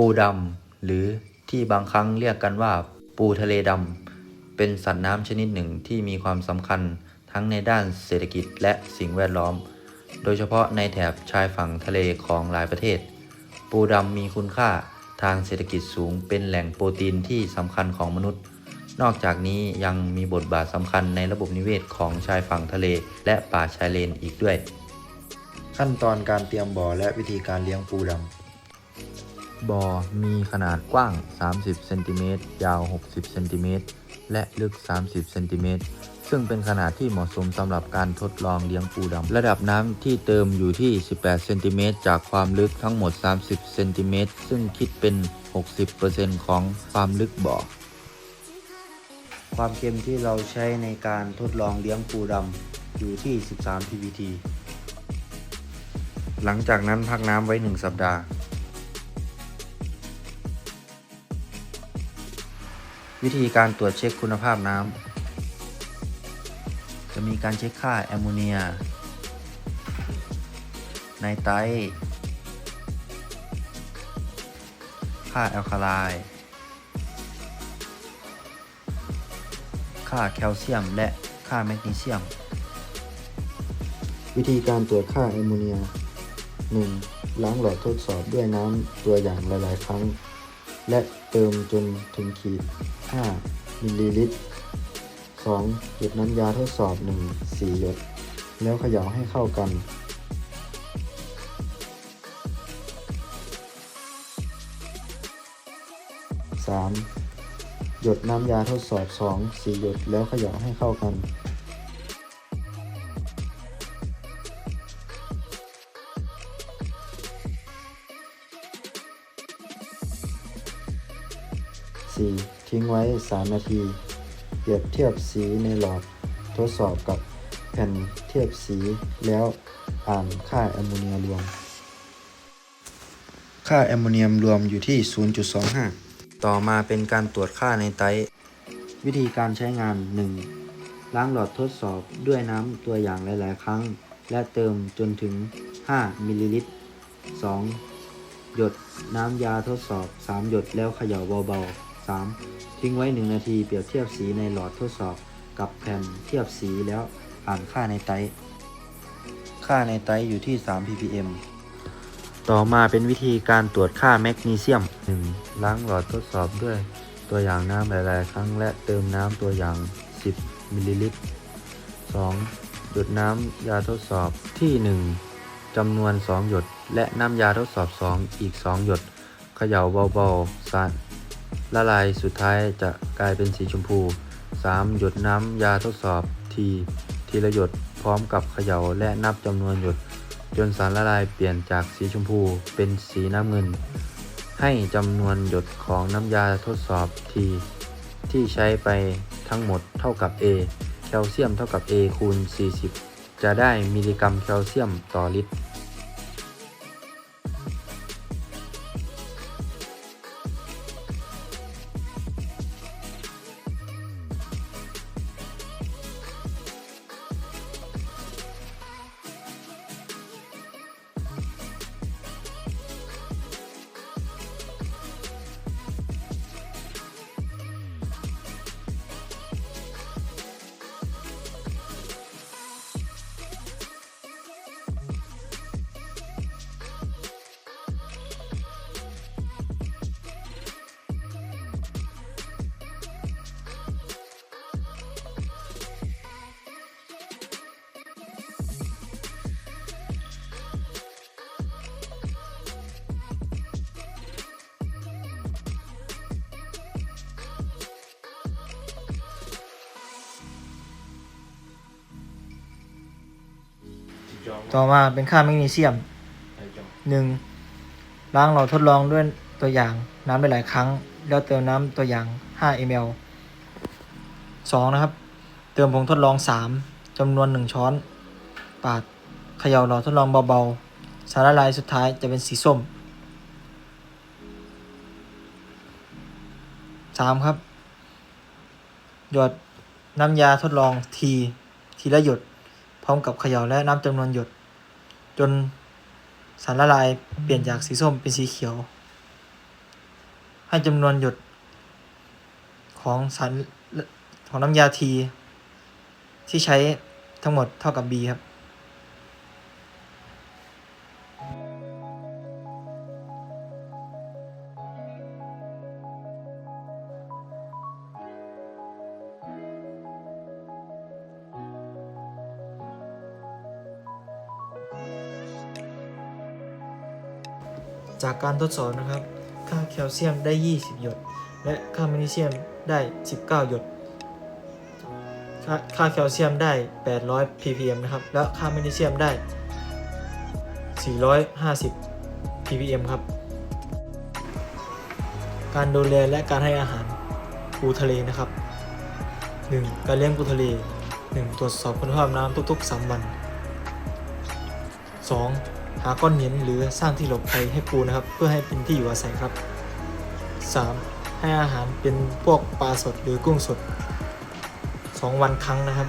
ปูดำหรือที่บางครั้งเรียกกันว่าปูทะเลดำเป็นสัตว์น้ำชนิดหนึ่งที่มีความสำคัญทั้งในด้านเศรษฐกิจและสิ่งแวดล้อม โดยเฉพาะในแถบชายฝั่งทะเลของหลายประเทศ ปูดำมีคุณค่าทางเศรษฐกิจสูงเป็นแหล่งโปรตีนที่สำคัญของมนุษย์ นอกจากนี้ยังมีบทบาทสำคัญในระบบนิเวศของชายฝั่งทะเล และป่าชายเลนอีกด้วย ขั้นตอนการเตรียมบ่อและวิธีการเลี้ยงปูดำ บ่อมีขนาดกว้าง 30 เซนติเมตร ยาว 60 เซนติเมตร และลึก 30 เซนติเมตร ซึ่งเป็นขนาดที่เหมาะสมสำหรับการทดลองเลี้ยงปูดำ ระดับน้ำที่เติมอยู่ที่ 18 เซนติเมตร จากความลึกทั้งหมด 30 เซนติเมตร ซึ่งคิดเป็น 60%ของความลึกบ่อ ความเค็มที่เราใช้ในการทดลองเลี้ยงปูดำอยู่ที่ 13 ppt หลังจากนั้นพักน้ำไว้ 1 สัปดาห์ วิธีการตรวจเช็คคุณภาพน้ำจะมีการเช็คค่าแอมโมเนีย ไนไตรค่าแอลคาไลค่าแคลเซียม และค่าแมกนีเซียม วิธีการตรวจค่าแอมโมเนีย 1. ล้างหลอดทดสอบด้วยน้ำตัวอย่างหลาย ๆ ครั้ง และเติมจนถึงขีด 5มิลลิลิตร 2. หยดน้ำยาทดสอบ 1 4 หยด แล้วเขย่าให้เข้ากัน 3. หยดน้ำยาทดสอบ 2 4 หยดแล้วเขย่าให้เข้ากัน 4. ทิ้งไว้ 3 นาที เปรียบเทียบสีในหลอดทดสอบกับแผ่นเทียบสีแล้วอ่านค่าแอมโมเนียรวม ค่าแอมโมเนียมรวมอยู่ที่ 0.25 ต่อมาเป็นการตรวจค่าในไตรท์วิธีการใช้งาน 1. ล้างหลอดทดสอบด้วยน้ำตัวอย่างหลาย ๆ ครั้ง และเติมจนถึง 5มิลลิลิตร 2. หยดน้ำยาทดสอบ 3 หยดแล้วเขย่าเบา ๆ 3. ทิ้งไว้ 1 นาทีเปรียบเทียบสีในหลอดทดสอบกับแผ่นเทียบสีแล้วอ่านค่าในไตค่าในไตอยู่ที่ 3 ppm ต่อมาเป็นวิธีการตรวจค่าแมกนีเซียม 1. ล้างหลอดทดสอบด้วยตัวอย่างน้ำหลาย ๆ ครั้งและเติมน้ำตัวอย่าง 10 มิลลิลิตร 2. หยดน้ำยาทดสอบที่ 1จำนวน 2 หยด และน้ำยาทดสอบ 2 อีก 2 หยด เขย่าเบา ๆสาร ละลายสุดท้ายจะกลายเป็นสีชมพู 3. หยดน้ำยาทดสอบทีทีละหยดพร้อมกับเขย่าและนับจำนวนหยด จนสารละลายเปลี่ยนจากสีชมพูเป็นสีน้ำเงิน ให้จำนวนหยดของน้ำยาทดสอบทีที่ใช้ไปทั้งหมดเท่ากับ A แคลเซียมเท่ากับ A คูณ 40 จะได้มิลลิกรัมแคลเซียมต่อลิตร ต่อมาเป็นค่าแมกนีเซียม 1. ล้างหลอดทดลองด้วยตัวอย่างน้ำไปหลายครั้ง แล้วเติมน้ำตัวอย่าง 5 ml 2. นะครับ เติมผงทดลอง 3จำนวน 1 ช้อน ปาดเขย่าหลอดทดลองเบา ๆ สารละลายสุดท้ายจะเป็นสีส้ม 3. ครับ หยดน้ำยาทดลองที ทีละหยด พร้อมกับเขย่าและนับจำนวนหยด จนสารละลายเปลี่ยนจากสีส้มเป็นสีเขียว ให้จำนวนหยดของสารของน้ำยาที ที่ใช้ทั้งหมดเท่ากับ B ครับ จากการทดสอบนะครับ ค่าแคลเซียมได้ 20 หยด และค่าแมกนีเซียมได้ 19 หยด ค่าค่าแคลเซียมได้ 800 ppm นะครับ แล้วค่าแมกนีเซียมได้ 450 ppm ครับ การดูแลและการให้อาหารปูทะเลนะครับ 1. การเลี้ยงปูทะเล 1. ตรวจสอบคุณภาพน้ำทุกๆ 3 วัน 2. หาก้อนหินหรือสร้างที่หลบภัยให้ปูนะครับ เพื่อให้เป็นที่อยู่อาศัยครับ 3. ให้อาหารเป็นพวกปลาสดหรือกุ้งสด 2 วันครั้งนะครับ